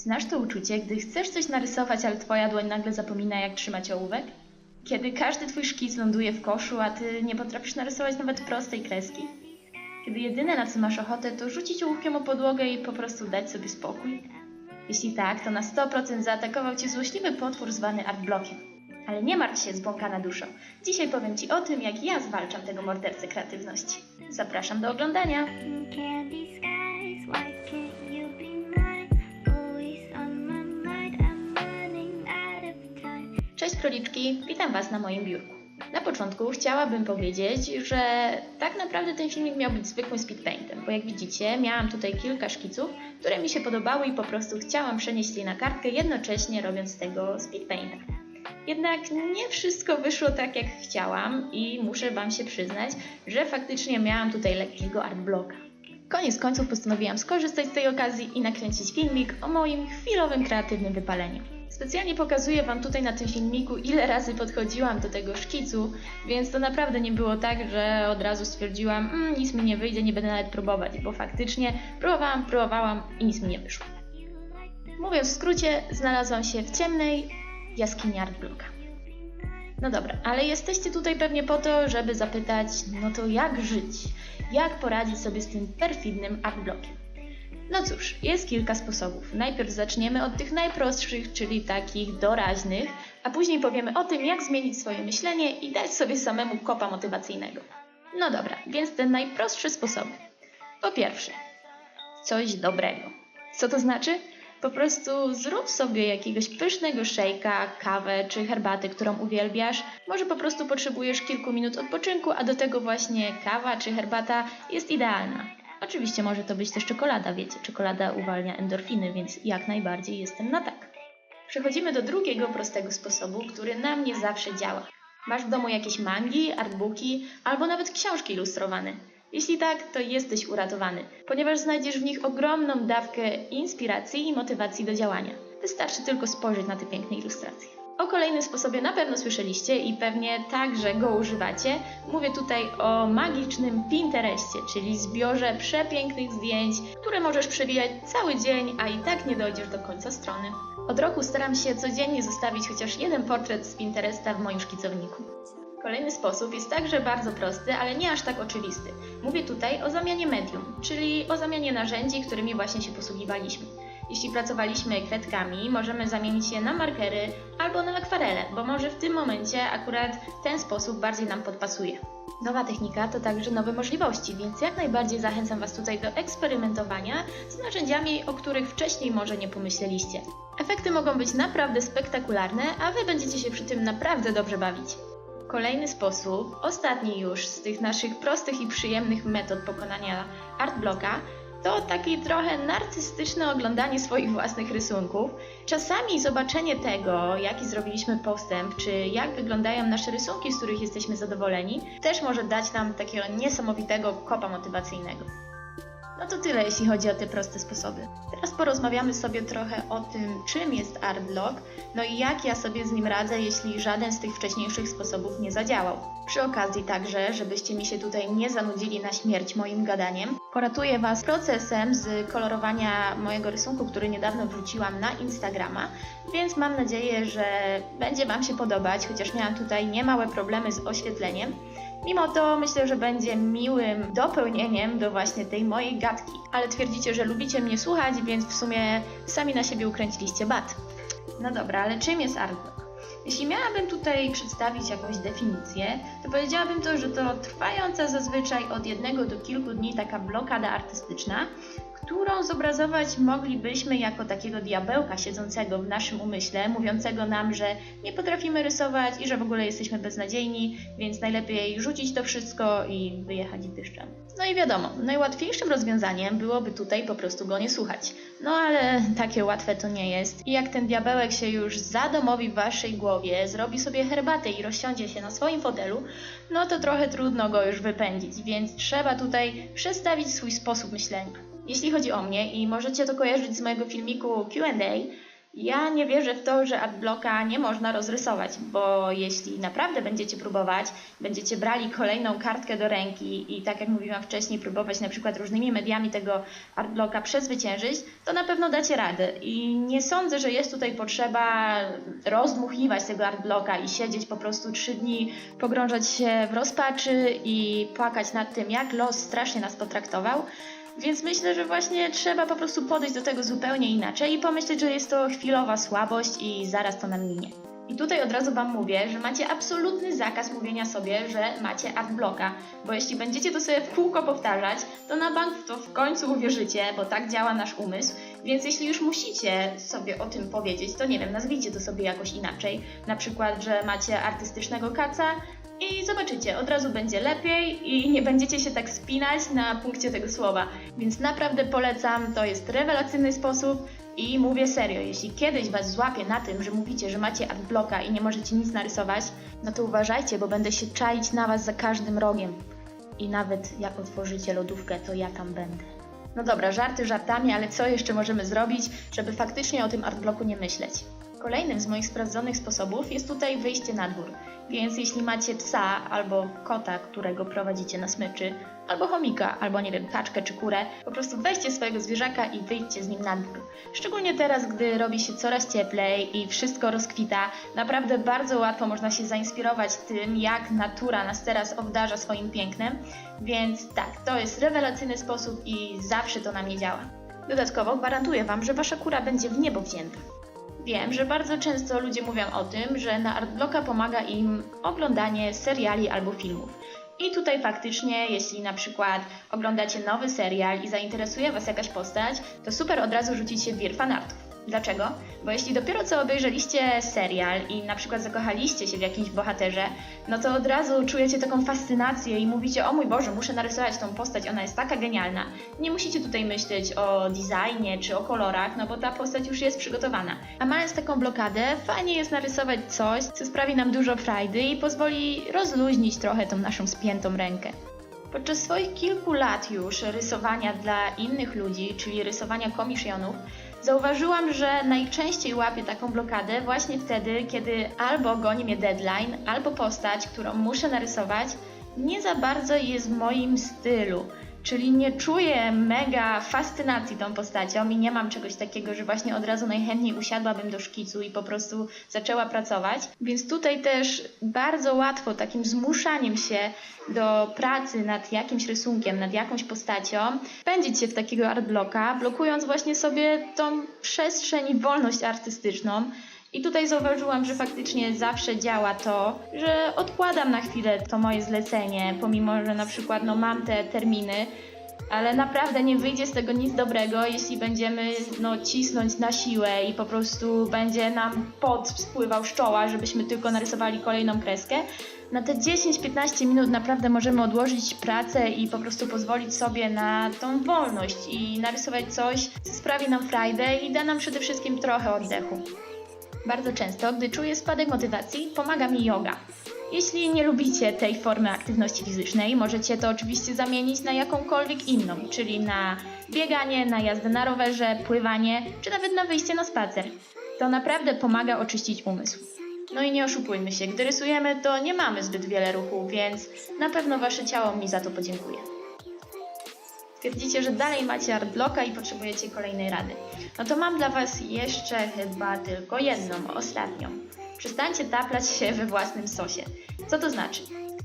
Znasz to uczucie, gdy chcesz coś narysować, ale twoja dłoń nagle zapomina, jak trzymać ołówek? Kiedy każdy twój szkic ląduje w koszu, a ty nie potrafisz narysować nawet prostej kreski? Kiedy jedyne na co masz ochotę, to rzucić ołówkiem o podłogę i po prostu dać sobie spokój? Jeśli tak, to na 100% zaatakował cię złośliwy potwór zwany artblockiem. Ale nie martw się, zbłąkana duszo. Dzisiaj powiem ci o tym, jak ja zwalczam tego mordercę kreatywności. Zapraszam do oglądania. Króliczki, witam Was na moim biurku. Na początku chciałabym powiedzieć, że tak naprawdę ten filmik miał być zwykłym speedpaintem, bo jak widzicie miałam tutaj kilka szkiców, które mi się podobały i po prostu chciałam przenieść je na kartkę, jednocześnie robiąc tego speedpainta. Jednak nie wszystko wyszło tak jak chciałam i muszę Wam się przyznać, że faktycznie miałam tutaj lekkiego artblocka. Koniec końców postanowiłam skorzystać z tej okazji i nakręcić filmik o moim chwilowym kreatywnym wypaleniu. Specjalnie pokazuję Wam tutaj na tym filmiku, ile razy podchodziłam do tego szkicu, więc to naprawdę nie było tak, że od razu stwierdziłam, mm, nic mi nie wyjdzie, nie będę nawet próbować, bo faktycznie próbowałam, próbowałam i nic mi nie wyszło. Mówiąc w skrócie, znalazłam się w ciemnej jaskini Artblocka. No dobra, ale jesteście tutaj pewnie po to, żeby zapytać, no to jak żyć? Jak poradzić sobie z tym perfidnym artblockiem? No cóż, jest kilka sposobów. Najpierw zaczniemy od tych najprostszych, czyli takich doraźnych, a później powiemy o tym, jak zmienić swoje myślenie i dać sobie samemu kopa motywacyjnego. No dobra, więc te najprostsze sposoby. Po pierwsze, coś dobrego. Co to znaczy? Po prostu zrób sobie jakiegoś pysznego szejka, kawę czy herbatę, którą uwielbiasz. Może po prostu potrzebujesz kilku minut odpoczynku, a do tego właśnie kawa czy herbata jest idealna. Oczywiście może to być też czekolada, wiecie, czekolada uwalnia endorfiny, więc jak najbardziej jestem na tak. Przechodzimy do drugiego prostego sposobu, który na mnie zawsze działa. Masz w domu jakieś mangi, artbooki albo nawet książki ilustrowane. Jeśli tak, to jesteś uratowany, ponieważ znajdziesz w nich ogromną dawkę inspiracji i motywacji do działania. Wystarczy tylko spojrzeć na te piękne ilustracje. O kolejnym sposobie na pewno słyszeliście i pewnie także go używacie. Mówię tutaj o magicznym Pinterestie, czyli zbiorze przepięknych zdjęć, które możesz przewijać cały dzień, a i tak nie dojdziesz do końca strony. Od roku staram się codziennie zostawić chociaż jeden portret z Pinteresta w moim szkicowniku. Kolejny sposób jest także bardzo prosty, ale nie aż tak oczywisty. Mówię tutaj o zamianie medium, czyli o zamianie narzędzi, którymi właśnie się posługiwaliśmy. Jeśli pracowaliśmy kredkami, możemy zamienić je na markery albo na akwarele, bo może w tym momencie akurat ten sposób bardziej nam podpasuje. Nowa technika to także nowe możliwości, więc jak najbardziej zachęcam Was tutaj do eksperymentowania z narzędziami, o których wcześniej może nie pomyśleliście. Efekty mogą być naprawdę spektakularne, a Wy będziecie się przy tym naprawdę dobrze bawić. Kolejny sposób, ostatni już z tych naszych prostych i przyjemnych metod pokonania artblocka, to takie trochę narcystyczne oglądanie swoich własnych rysunków. Czasami zobaczenie tego, jaki zrobiliśmy postęp, czy jak wyglądają nasze rysunki, z których jesteśmy zadowoleni, też może dać nam takiego niesamowitego kopa motywacyjnego. No to tyle, jeśli chodzi o te proste sposoby. Teraz porozmawiamy sobie trochę o tym, czym jest artblock, no i jak ja sobie z nim radzę, jeśli żaden z tych wcześniejszych sposobów nie zadziałał. Przy okazji także, żebyście mi się tutaj nie zanudzili na śmierć moim gadaniem, poratuję Was procesem z kolorowania mojego rysunku, który niedawno wrzuciłam na Instagrama, więc mam nadzieję, że będzie Wam się podobać, chociaż miałam tutaj niemałe problemy z oświetleniem. Mimo to myślę, że będzie miłym dopełnieniem do właśnie tej mojej gadki. Ale twierdzicie, że lubicie mnie słuchać, więc w sumie sami na siebie ukręciliście bat. No dobra, ale czym jest artwork? Jeśli miałabym tutaj przedstawić jakąś definicję, to powiedziałabym to, że to trwająca zazwyczaj od jednego do kilku dni taka blokada artystyczna, którą zobrazować moglibyśmy jako takiego diabełka siedzącego w naszym umyśle, mówiącego nam, że nie potrafimy rysować i że w ogóle jesteśmy beznadziejni, więc najlepiej rzucić to wszystko i wyjechać deszczem. No i wiadomo, najłatwiejszym rozwiązaniem byłoby tutaj po prostu go nie słuchać. No ale takie łatwe to nie jest. I jak ten diabełek się już zadomowi w waszej głowie, zrobi sobie herbatę i rozsiądzie się na swoim fotelu, no to trochę trudno go już wypędzić, więc trzeba tutaj przestawić swój sposób myślenia. Jeśli chodzi o mnie i możecie to kojarzyć z mojego filmiku Q&A, Ja nie wierzę w to, że artblocka nie można rozrysować, bo jeśli naprawdę będziecie próbować, będziecie brali kolejną kartkę do ręki i tak jak mówiłam wcześniej, próbować na przykład różnymi mediami tego artblocka przezwyciężyć, to na pewno dacie radę. I nie sądzę, że jest tutaj potrzeba rozdmuchiwać tego artblocka i siedzieć po prostu trzy dni, pogrążać się w rozpaczy i płakać nad tym, jak los strasznie nas potraktował. Więc myślę, że właśnie trzeba po prostu podejść do tego zupełnie inaczej i pomyśleć, że jest to chwilowa słabość i zaraz to nam minie. I tutaj od razu Wam mówię, że macie absolutny zakaz mówienia sobie, że macie adblocka, bo jeśli będziecie to sobie w kółko powtarzać, to na bank w to w końcu uwierzycie, bo tak działa nasz umysł. Więc jeśli już musicie sobie o tym powiedzieć, to nie wiem, nazwijcie to sobie jakoś inaczej. Na przykład, że macie artystycznego kaca, i zobaczycie, od razu będzie lepiej i nie będziecie się tak spinać na punkcie tego słowa. Więc naprawdę polecam, to jest rewelacyjny sposób i mówię serio, jeśli kiedyś Was złapię na tym, że mówicie, że macie adblocka i nie możecie nic narysować, no to uważajcie, bo będę się czaić na Was za każdym rogiem. I nawet jak otworzycie lodówkę, to ja tam będę. No dobra, żarty żartami, ale co jeszcze możemy zrobić, żeby faktycznie o tym artblocku nie myśleć? Kolejnym z moich sprawdzonych sposobów jest tutaj wyjście na dwór. Więc jeśli macie psa albo kota, którego prowadzicie na smyczy, albo chomika, albo nie wiem, taczkę czy kurę, po prostu weźcie swojego zwierzaka i wyjdźcie z nim na dwór. Szczególnie teraz, gdy robi się coraz cieplej i wszystko rozkwita, naprawdę bardzo łatwo można się zainspirować tym, jak natura nas teraz obdarza swoim pięknem, więc tak, to jest rewelacyjny sposób i zawsze to na mnie działa. Dodatkowo gwarantuję Wam, że Wasza kura będzie w niebo wzięta. Wiem, że bardzo często ludzie mówią o tym, że na Artblocka pomaga im oglądanie seriali albo filmów. I tutaj faktycznie, jeśli na przykład oglądacie nowy serial i zainteresuje Was jakaś postać, to super od razu rzucić się w wir fanartów. Dlaczego? Bo jeśli dopiero co obejrzeliście serial i na przykład zakochaliście się w jakimś bohaterze, no to od razu czujecie taką fascynację i mówicie, o mój Boże, muszę narysować tą postać, ona jest taka genialna. Nie musicie tutaj myśleć o designie czy o kolorach, no bo ta postać już jest przygotowana. A mając taką blokadę, fajnie jest narysować coś, co sprawi nam dużo frajdy i pozwoli rozluźnić trochę tą naszą spiętą rękę. Podczas swoich kilku lat już rysowania dla innych ludzi, czyli rysowania komisjonów, zauważyłam, że najczęściej łapię taką blokadę właśnie wtedy, kiedy albo goni mnie deadline, albo postać, którą muszę narysować, nie za bardzo jest w moim stylu. Czyli nie czuję mega fascynacji tą postacią i nie mam czegoś takiego, że właśnie od razu najchętniej usiadłabym do szkicu i po prostu zaczęła pracować. Więc tutaj też bardzo łatwo takim zmuszaniem się do pracy nad jakimś rysunkiem, nad jakąś postacią, pędzić się w takiego artblocka, blokując właśnie sobie tą przestrzeń i wolność artystyczną. I tutaj zauważyłam, że faktycznie zawsze działa to, że odkładam na chwilę to moje zlecenie, pomimo że na przykład no, mam te terminy, ale naprawdę nie wyjdzie z tego nic dobrego, jeśli będziemy no, cisnąć na siłę i po prostu będzie nam pot spływał z czoła, żebyśmy tylko narysowali kolejną kreskę. Na te 10-15 minut naprawdę możemy odłożyć pracę i po prostu pozwolić sobie na tą wolność i narysować coś, co sprawi nam frajdę i da nam przede wszystkim trochę oddechu. Bardzo często, gdy czuję spadek motywacji, pomaga mi yoga. Jeśli nie lubicie tej formy aktywności fizycznej, możecie to oczywiście zamienić na jakąkolwiek inną, czyli na bieganie, na jazdę na rowerze, pływanie, czy nawet na wyjście na spacer. To naprawdę pomaga oczyścić umysł. No i nie oszukujmy się, gdy rysujemy, to nie mamy zbyt wiele ruchu, więc na pewno wasze ciało mi za to podziękuje. Twierdzicie, że dalej macie artblocka i potrzebujecie kolejnej rady. No to mam dla Was jeszcze chyba tylko jedną, ostatnią. Przestańcie taplać się we własnym sosie. Co to znaczy?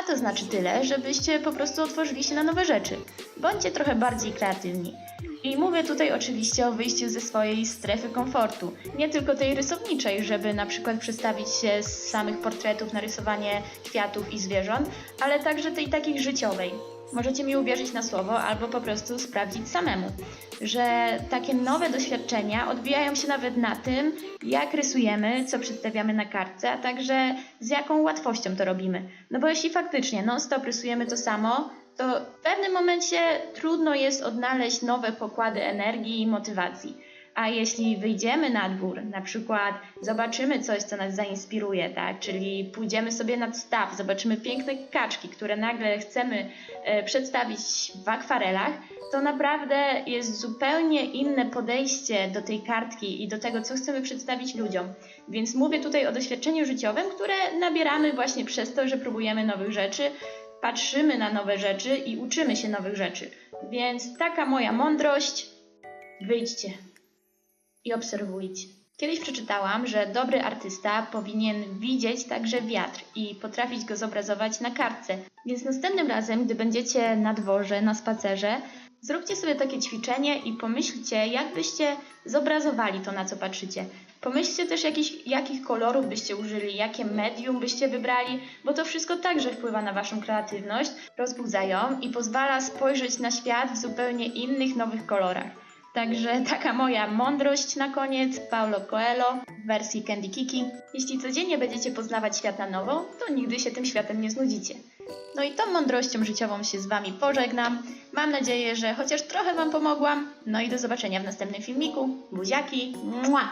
A to znaczy tyle, żebyście po prostu otworzyli się na nowe rzeczy. Bądźcie trochę bardziej kreatywni. I mówię tutaj oczywiście o wyjściu ze swojej strefy komfortu. Nie tylko tej rysowniczej, żeby na przykład przestawić się z samych portretów na rysowanie kwiatów i zwierząt, ale także tej takiej życiowej. Możecie mi uwierzyć na słowo albo po prostu sprawdzić samemu, że takie nowe doświadczenia odbijają się nawet na tym, jak rysujemy, co przedstawiamy na kartce, a także z jaką łatwością to robimy. No bo jeśli faktycznie non-stop rysujemy to samo, to w pewnym momencie trudno jest odnaleźć nowe pokłady energii i motywacji. A jeśli wyjdziemy na dwór, na przykład zobaczymy coś, co nas zainspiruje, tak? Czyli pójdziemy sobie nad staw, zobaczymy piękne kaczki, które nagle chcemy e, przedstawić w akwarelach, to naprawdę jest zupełnie inne podejście do tej kartki i do tego, co chcemy przedstawić ludziom. Więc mówię tutaj o doświadczeniu życiowym, które nabieramy właśnie przez to, że próbujemy nowych rzeczy, patrzymy na nowe rzeczy i uczymy się nowych rzeczy. Więc taka moja mądrość. Wyjdźcie i obserwujcie. Kiedyś przeczytałam, że dobry artysta powinien widzieć także wiatr i potrafić go zobrazować na kartce. Więc następnym razem, gdy będziecie na dworze, na spacerze, zróbcie sobie takie ćwiczenie i pomyślcie, jak byście zobrazowali to, na co patrzycie. Pomyślcie też, jakich, jakich kolorów byście użyli, jakie medium byście wybrali, bo to wszystko także wpływa na Waszą kreatywność, rozbudza ją i pozwala spojrzeć na świat w zupełnie innych, nowych kolorach. Także taka moja mądrość na koniec, Paulo Coelho w wersji Candy Kiki. Jeśli codziennie będziecie poznawać świat na nowo, to nigdy się tym światem nie znudzicie. No i tą mądrością życiową się z Wami pożegnam. Mam nadzieję, że chociaż trochę Wam pomogłam. No i do zobaczenia w następnym filmiku. Buziaki! Mua!